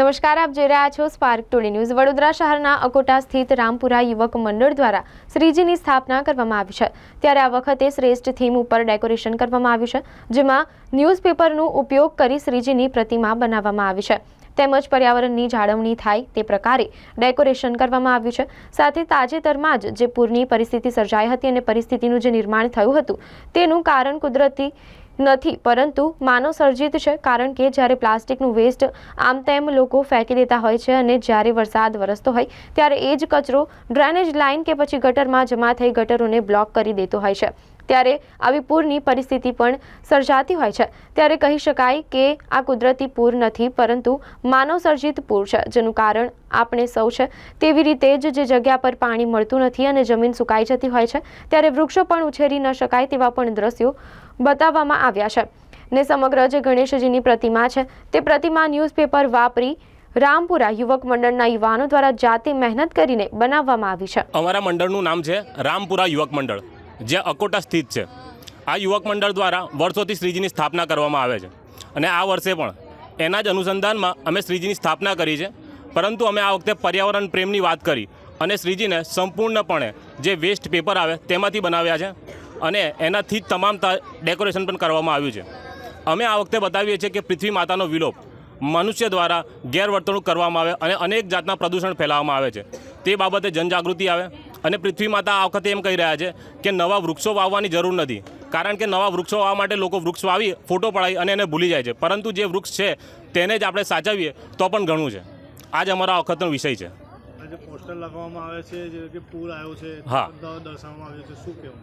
નમસ્કાર, આપ જોઈ રહ્યા છો સ્પાર્ક ટુડે ન્યૂઝ વડોદરા શહેરના અકોટા સ્થિત રામપુરા યુવક મંડળ દ્વારા શ્રીજીની સ્થાપના કરવામાં આવી છે. ત્યારે આ વખતે શ્રેષ્ઠ થીમ ઉપર ડેકોરેશન કરવામાં આવ્યું છે, જેમાં ન્યૂઝપેપરનો ઉપયોગ કરી શ્રીજીની પ્રતિમા બનાવવામાં આવી છે. તેમજ પર્યાવરણની જાળવણી થાય તે પ્રકારે ડેકોરેશન કરવામાં આવ્યું છે. સાથે તાજેતરમાં જ જે પૂરની પરિસ્થિતિ સર્જાઈ હતી અને પરિસ્થિતિનું જે નિર્માણ થયું હતું, તેનું કારણ કુદરતી નથી, પરંતુ માનવ સર્જિત છે, કારણ કે જ્યારે પ્લાસ્ટિકનું વેસ્ટ આમ તેમ લોકો ફેંકી દેતા હોય છે અને જ્યારે વરસાદ વરસતો હોય, ત્યારે એ જ કચરો ડ્રેનેજ લાઇન કે પછી ગટરમાં જમા થઈ ગટરોને બ્લોક કરી દેતો હોય છે. ત્યારે આવી પૂરની પરિસ્થિતિ પણ સર્જાતી હોય છે. ત્યારે કહી શકાય કે આ કુદરતી પૂર નથી, પરંતુ માનવ સર્જિત પૂર છે, જેનું કારણ આપણે સૌ છે. તેવી રીતે જ જે જગ્યા પર પાણી મળતું નથી અને જમીન સુકાઈ જતી હોય છે, ત્યારે વૃક્ષો પણ ઉછેરી ન શકાય તેવા પણ દ્રશ્યો બતાવવામાં આવ્યા છે. ને સમગ્ર જે ગણેશજીની પ્રતિમા છે, તે પ્રતિમા ન્યૂઝપેપર વાપરી રામપુરા યુવક મંડળના યુવાનો દ્વારા જાતે મહેનત કરીને બનાવવામાં આવી છે. અમારા મંડળનું નામ છે રામપુરા યુવક મંડળ. જે અકોટા સ્થિત છે. આ યુવક મંડળ દ્વારા વર્ષોથી શ્રીજીની સ્થાપના કરવામાં આવે છે. અને આ વર્ષે પણ એના જ અનુસંધાનમાં અમે શ્રીજીની સ્થાપના કરી છે. પરંતુ અમે આ વખતે પર્યાવરણ પ્રેમની વાત કરી અને શ્રીજીને સંપૂર્ણપણે જે વેસ્ટ પેપર આવે તેમાંથી બનાવ્યા છે અને એનાથી જ તમામ ડેકોરેશન પણ કરવામાં આવ્યું છે. અમે આ વખતે બતાવીએ છીએ કે પૃથ્વી માતાનો વિલોપ મનુષ્ય દ્વારા ગેરવર્તણૂક કરવામાં આવે અને અનેક જાતના પ્રદૂષણ ફેલાવવામાં આવે છે. તે બાબતે જનજાગૃતિ આવે અને પૃથ્વી માતા આ વખતે એમ કહી રહ્યા છે કે નવા વૃક્ષો વાવવાની જરૂર નથી. કારણ કે નવા વૃક્ષો વાવવા માટે લોકો વૃક્ષ વાવી ફોટો પડાવી અને એને ભૂલી જાય છે. પરંતુ જે વૃક્ષ છે તેને જ આપણે સાચવીએ તો પણ ઘણું છે. આ જ અમારા વખતનો વિષય છે. પોસ્ટર લગાવવામાં આવે છે જે કે પૂર આવ્યો છે હા. દર્શાવવામાં આવ્યું છે શું કહેવું?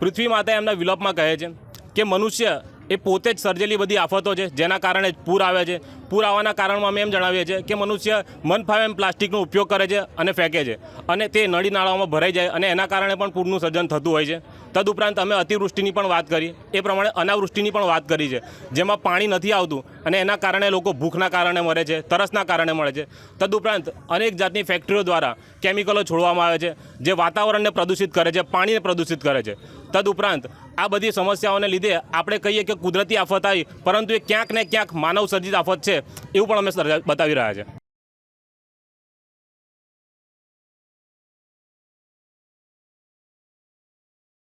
પૃથ્વી માતા એમના વિલોપમાં કહે છે કે મનુષ્ય એ પોતે જ સર્જેલી બધી આફતો છે, જેના કારણે પૂર આવે છે. પૂર આવવાના કારણમાં અમે એમ જણાવીએ છીએ કે મનુષ્ય મન ફાવે એમ પ્લાસ્ટિકનો ઉપયોગ કરે છે અને ફેંકે છે અને તે નળી નાળાઓમાં ભરાઈ જાય અને એના કારણે પણ પૂરનું સર્જન થતું હોય છે. તદુપરાંત અમે અતિવૃષ્ટિની પણ વાત કરી. એ પ્રમાણે અનાવૃષ્ટિની પણ વાત કરી છે. જેમાં પાણી નથી આવતું અને એના કારણે લોકો ભૂખના કારણે મરે છે, તરસના કારણે મળે છે. તદુપરાંત અનેક જાતની ફેક્ટરીઓ દ્વારા કેમિકલો છોડવામાં આવે છે, જે વાતાવરણને પ્રદૂષિત કરે છે, પાણીને પ્રદૂષિત કરે છે. તદુપરાંત આ બધી સમસ્યાઓને લીધે આપણે કહીએ કે કુદરતી આફત આવી, પરંતુ એ ક્યાંક ને ક્યાંક માનવ સર્જિત આફત છે, એવું પણ અમે બતાવી રહ્યા છે.